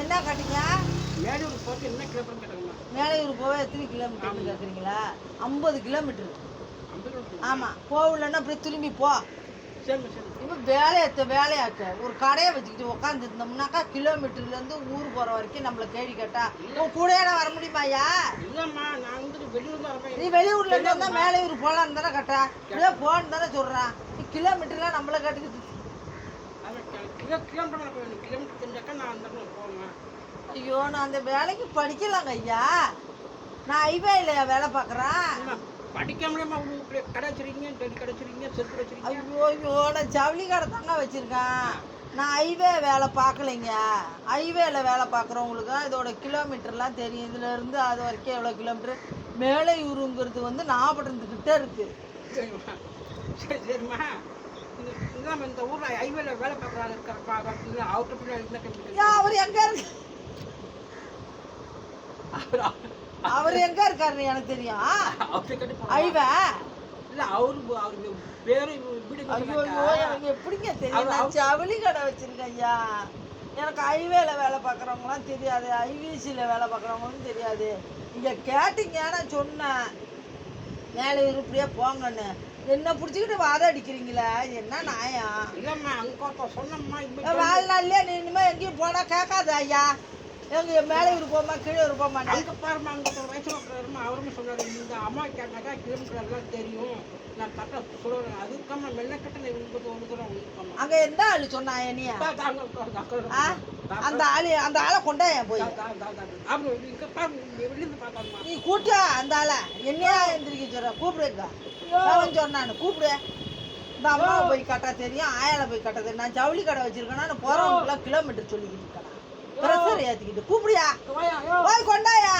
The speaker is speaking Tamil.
என்ன கட்டிங்க? மேலூர் போட்டு என்ன கிலோமீட்டர் கேட்டாங்கம்மா மேலையூர் போக எத்தனை கிலோமீட்டர்னு கேட்குறீங்களா ஐம்பது கிலோமீட்டர் கிலோமீட்டர் ஆமாம் போகலன்னா அப்படியே திரும்பி போ. இப்போ வேலையாத்த வேலையாக்க ஒரு கடையை வச்சுக்கிட்டு உட்காந்துருந்தோம்னாக்கா கிலோமீட்டர்லேருந்து ஊர் போகிற வரைக்கும் நம்மளை கேள்வி கேட்டா. உன் கூடையோட வர முடியுமாய்யா இல்லைம்மா நான் வந்துட்டு வெளியூர் நீ வெளியூர்ல இருந்து வந்தா மேலையூர் போலான்னு தானே கட்டா. இதே போன்னு தானே சொல்றான் நீ கிலோமீட்டர்லாம் நம்மள கேட்டுக்கிட்டு கிலோ கிலோமீட்டர் போகணும் கிலோமீட்டர் தெரிஞ்சாக்கா நான் அந்த போவேன். ஐயோ நான் அந்த வேலைக்கு படிக்கலாங்க ஐயா. நான் ஹைவேல வேலை பார்க்குறேன். அம்மா, படிக்க முடியாம உங்களுக்கு கடை வச்சிருக்கீங்க டெல்லி கடை வச்சிருக்கீங்க வச்சிருக்கீங்க ஐயோ ஐயோ நான் ஜவுளி கடை தாங்க வச்சிருக்கேன். நான் ஹைவே வேலை பார்க்கலைங்க. ஹைவேல வேலை பார்க்குறவங்களுக்கு தான் இதோட கிலோமீட்டர்லாம் தெரியும். இதுல இருந்து அது வரைக்கும் எவ்வளோ கிலோமீட்டர்? மேலையூருங்கிறது வந்து நாகப்பட்டினத்துக்கிட்ட இருக்கு. சரிம்மா. சரி சரிம்மா. இல்லாம இந்த ஊர்ல ஹைவேல வேலை பார்க்குறாங்க இருக்கிறப்பா பிள்ளை இருந்தா ஐயா, அவர் எங்க இருக்கு? அவர்? எங்க இருக்காருன்னு எனக்கு தெரியும். அவர்கிட்ட. ஐவே இல்ல அவரு அவரு பேரு வீடு எனக்கு எப்படிங்க தெரியும்? நான் ஜவுளி கடை வச்சிருக்கேன் ஐயா. எனக்கு ஐவேல வேலை பார்க்குறவங்களாம் தெரியாது. ஐவிசியில் வேலை பார்க்குறவங்களும் தெரியாது. இங்கே கேட்டீங்க நான் சொன்னேன். மேலே உருப்படியே போங்கன்னு. என்ன பிடிச்சிக்கிட்டு வாதம் அடிக்கிறீங்களே? என்ன நியாயம் இல்லம்மா அங்க சொன்னம்மா வாழ்நாள்லயே நீ இனிமேல் எங்கேயும் போனால் கேட்காத ஐயா. எங்க மேலே இருப்போமா கீழே இருப்போமா அங்க பாருமா அங்க வயசுல இருக்கிறாருமா அவருமே சொல்றாரு இந்த அம்மா கேட்டாக்கா கிலோமீட்டர் எல்லாம் தெரியும். நான் கரெக்டாக சொல்லுறேன் அதுக்காம மெல்லக்கட்ட நான் இவங்களுக்கு ஒரு தூரம் இருக்கம்மா அங்கே எந்த ஆள் சொன்னா என்னையா? அந்த ஆளு அந்த ஆளை கொண்டாயா போய்? நீ கூட்ட அந்த ஆளை? என்னையா எந்திரிக்க சொல்ற? கூப்பிடுங்க அவன் சொன்னான்னு கூப்பிடு. இந்த அம்மாவை போய் கட்ட தெரியும் ஆயால போய் கட்ட தெரியும். நான் ஜவுளி கடை வச்சிருக்கேன்னா நான் போறவங்களுக்குலாம் கிலோமீட்டர் சொல்லிக்கிட்டு இருக்கேன் பிரஷர் ஏத்திக்கிட்டு கூப்பிடியா. போய் கொண்டாயா?